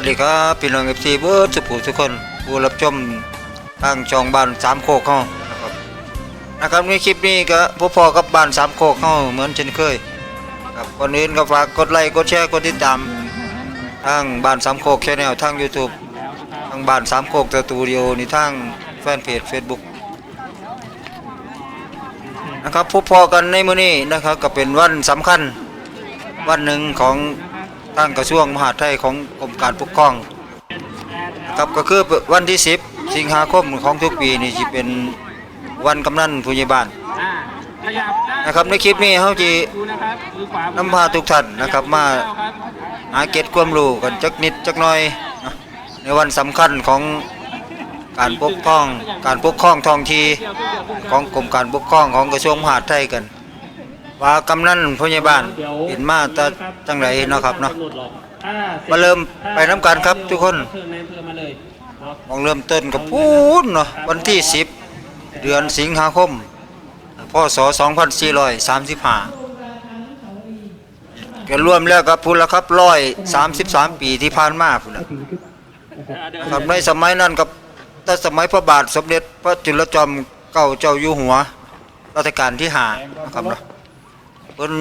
วัสดีครับพี่น้องเอฟซีเบิร์ดสุภูทุกคนผู้รับชมทางช่องบ้านสามโคกเข้านะครับนะครับในคลิปนี้ก็พบพอกับบ้านสามโคกเข้าเหมือนเช่นเคยครับก่อนอื่นก็ฝากกดไลค์กดแชร์กดติดตามทางบ้านสามโคกแชนแนลทาง YouTube ทางบ้านสามโคกสตูดิโอในทางแฟนเพจ Facebook นะครับพบพอกันในมื้อนี้นะครับก็เป็นวันสำคัญวันหนึ่งของ ทางกระทรวงมหาดไทยของกรมการปกครองครับก็คือวันที่ 10 สิงหาคมของทุกปีนี่จะเป็นวันกำนันผู้ใหญ่บ้านนะครับในคลิปนี้เขาจะนะครับมือขวานำพาทุกท่านนะครับมาหาเก็ดความรู้กันจักนิดจักหน่อยนะในวันสำคัญของการปกครองการปกครองท้องที่ของกรมการปกครองของกระทรวงมหาดไทยกัน ว่ากำนันผู้ใหญ่บ้านเป็นมาแต่จังไรเนาะครับเนาะอ่มาเริ่มไปน้ำกันครับทุกคนเชิญในอำเภอมาเลยเนาะมองเริ่มต้นกับพูนเนาะวันที่ 10 เดือนสิงหาคมพศ2435ก็รวมแล้วกับพุ่นละครับ133ปีที่ผ่านมาพุ่นละครับในสมัยนั้นกับแต่สมัยพระบาทสมเด็จพระจุลจอมเกล้าเจ้าอยู่หัวรัชกาลที่ห้านะครับเนาะ เพิ่น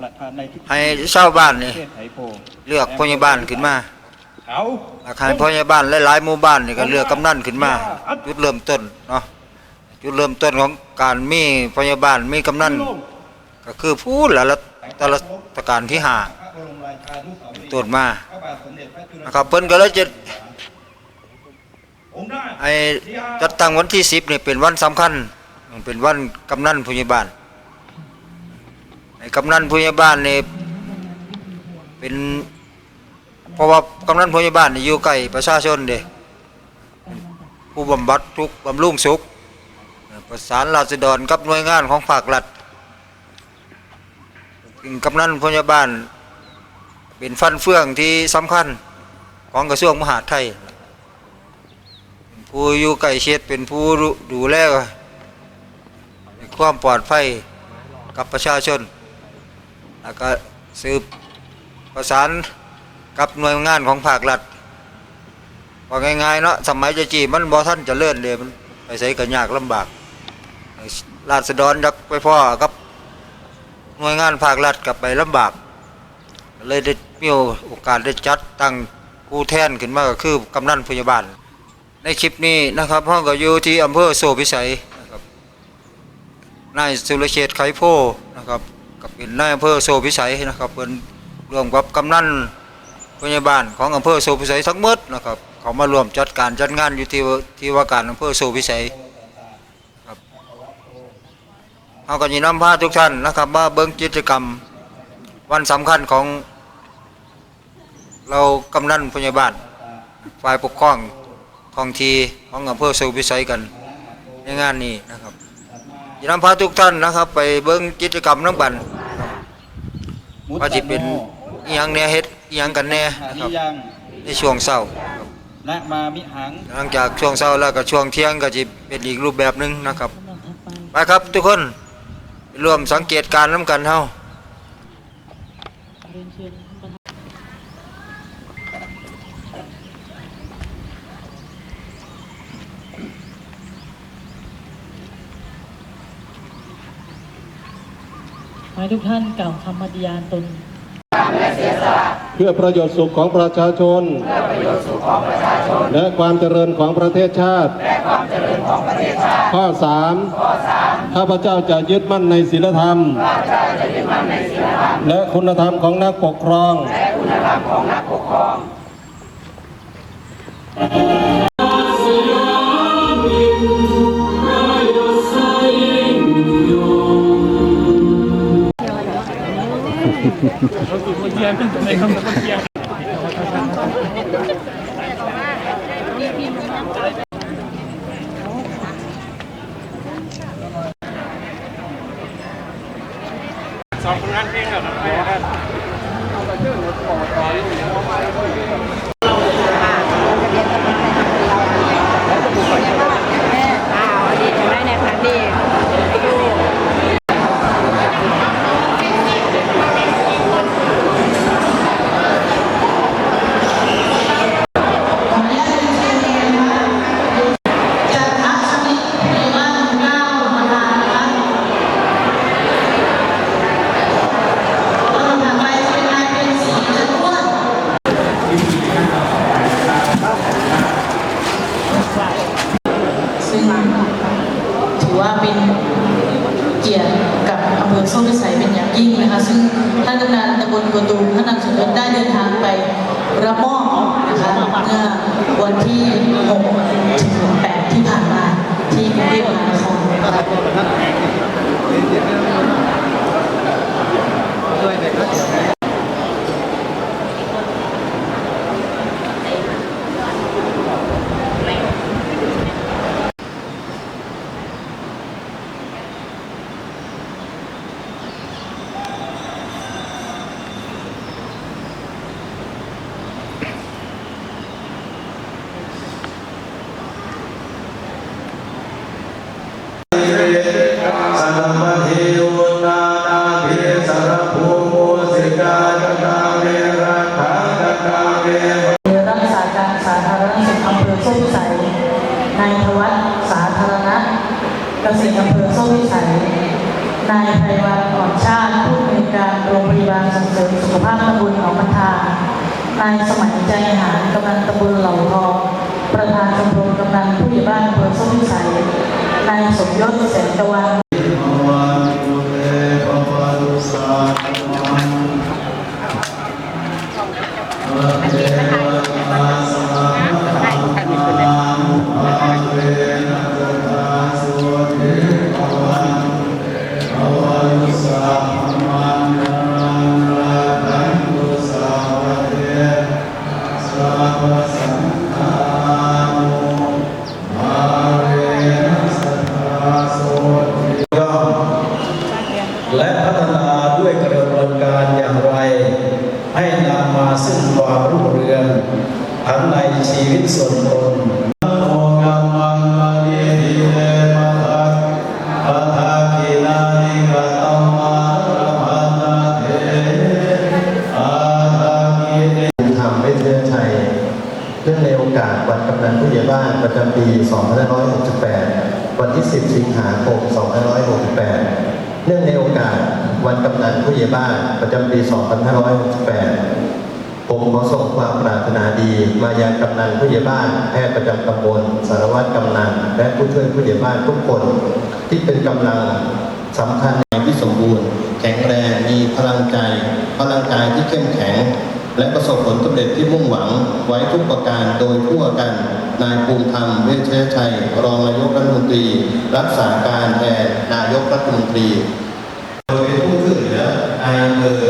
ประธานในพิธีให้ชาวบ้านนี่เทศไถโพเลือกผู้ใหญ่บ้านขึ้นมาเอาอาคารพ่อใหญ่บ้านหลายๆหมู่บ้านนี่ก็เลือกกำนันขึ้นมา จุดเริ่มต้นเนาะจุดเริ่มต้นของการมีพ่อใหญ่บ้านมีกำนันก็คือพูดละละแต่ละตะการที่ห้าพระบรมราชานุสาวรีย์ต้นมาพระบาทสมเด็จพระจุลนะครับเพิ่นก็เลยจะองค์ได้ไอ้จัดตั้งวันที่สิบนี่เป็นวันสำคัญ เป็นวันกำนันผู้ใหญ่บ้านไอ้ กำนันผู้ใหญ่บ้านนี่เป็นเพราะว่ากำนันผู้ใหญ่บ้านนี่อยู่ใกล้ประชาชนเด้ผู้บำบัดทุกบำรุงสุข ประสานราษฎรกับหน่วยงานของภาครัฐกำนันพยาบาลเป็นฟันเฟืองที่สำคัญของกระทรวงมหาดไทย ผู้อยู่ใกล้ชิดเป็นผู้ดูแลความปลอดภัยกับประชาชน แล้วก็สืบประสานกับหน่วยงานของภาครัฐว่าง่ายๆเนาะสมัยจะจีมันบ่ท่านจะเลื่อนเลยมันไปใส่กันยากลำบากราษฎรอยากไปพ่อกับหน่วยงานภาครัฐกลับไปลำบาก เลยได้มีโอกาสได้จัดตั้งผู้แทนขึ้นมาก็คือกำนันพยาบาล ในคลิปนี้นะครับห้องก็อยู่ที่อำเภอโซพิสัยนะครับนายสุรเชษไขโพนะครับ กับเป็นนายอำเภอโซพิสัยนะครับเป็นรวมกับกำนันพยาบาลของอำเภอโซพิสัยทั้งหมดนะครับเขามารวมจัดการจัดงานอยู่ที่ที่ว่าการอำเภอโซพิสัยเราก็ยินำพาทุกท่านนะครับมาเบิ้งกิจกรรมวันสำคัญของเรากำนันพยาบาลฝ่ายปกครองท้องทีของอำเภอสุวิสัยกันในงานนี้นะครับ ยินำพาทุกท่านนะครับ ไปเบิ้งกิจกรรมน้ำบันมุตว่าจะเป็นอิหยังแหน่เฮ็ดอิหยังกันแหน่หานะคนิรับยังในช่วงเช้านะมามิหังหลังจากช่วงเช้าแล้วก็ช่วงเที่ยงก็จะเป็นอีกรูปแบบหนึงนะครับไปครับทุกคนไปร่วมสังเกตการณ์น้ำกันเฮา ให้ทุกท่านกล่าวคำปฏิญาณตนเพื่อประโยชน์สุขของประชาชน และความเจริญของประเทศชาติ ข้อสามข้าพเจ้าจะยึดมั่นในศีลธรรม และคุณธรรมของนักปกครอง คนเทียนเป็นในคำคนเทียนสองคนงานเพลงกับใครกันอ้าวดีถึงได้ในครั้งดีดู ที่6ถึง8ที่ผ่านมาที่กรุงเทพมหานคร สันมเทวนานาภิสารภูมุสิกาตกาเวรักขังตกาเว รักษาการสาธารณสุขอำเภอโซ่พิสัยนายธวัฒน์สาธารณะเกษตรอำเภอโซ่พิสัยนายไพวันอ่อนชาติผู้อำนวยการโรงพยาบาลส่งเสริมสุขภาพตำบลหนองพันธานายสมัยใจหารกำนันตำบลเหล่าทองประธานชมรมกำนันผู้ใหญ่บ้านอำเภอโซ่พิสัยนายสมยศแสงตะวัน กำนันผู้ใหญ่บ้านประจำปี 2568 ผมขอส่งความปรารถนาดี มายังกำนันผู้ใหญ่บ้านแพทย์ประจำตำบลสารวัตรกำนันและผู้ช่วยผู้ใหญ่บ้านทุกคน ที่เป็นกำลังสำคัญในที่สมบูรณ์ แข็งแรงมีพลังใจ พลังกายที่เข้มแข็ง และประสบผลสำเร็จที่มุ่งหวังไว้ทุกประการโดยทั่วกันนายภูมิธรรมเวชชัย รองนายกรัฐมนตรี รักษาการแทนนายกรัฐมนตรี โดยเป็น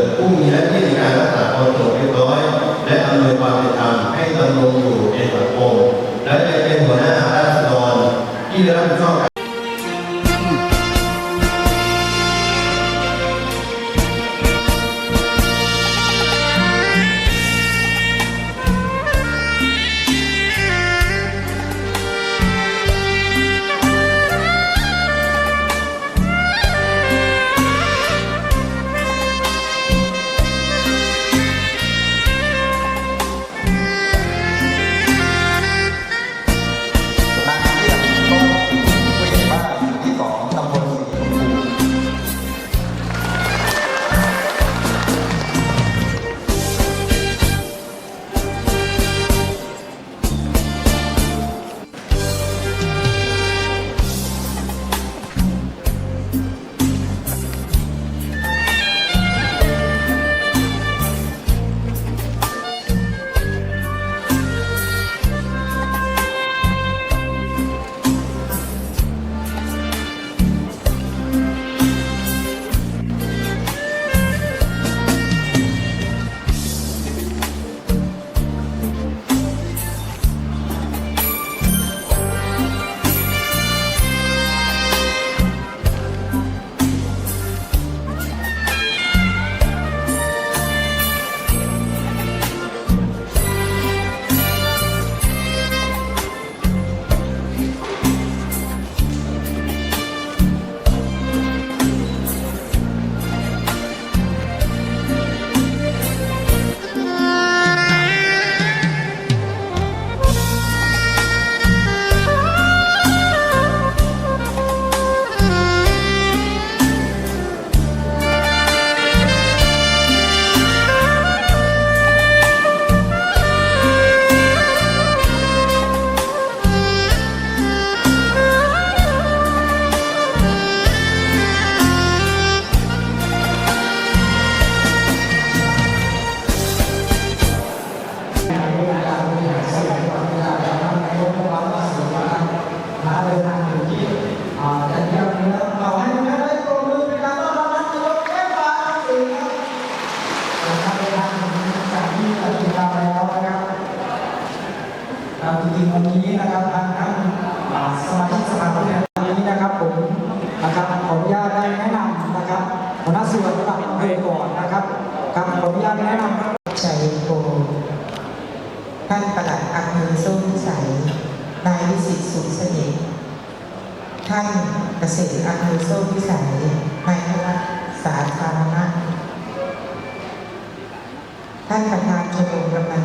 นะครับหัวหน้าส่วนระดับอำเภอก่อนนะครับครับขออนุญาตแนะนำชัยโกท่านประหลัดอำเภอโซ่พิสัยนายวิสิตสุขเสน่ห์ท่านเกษตรอำเภอโซ่พิสัยนายนวัฒน์สาธารณะท่านประธานชมรมกำนัน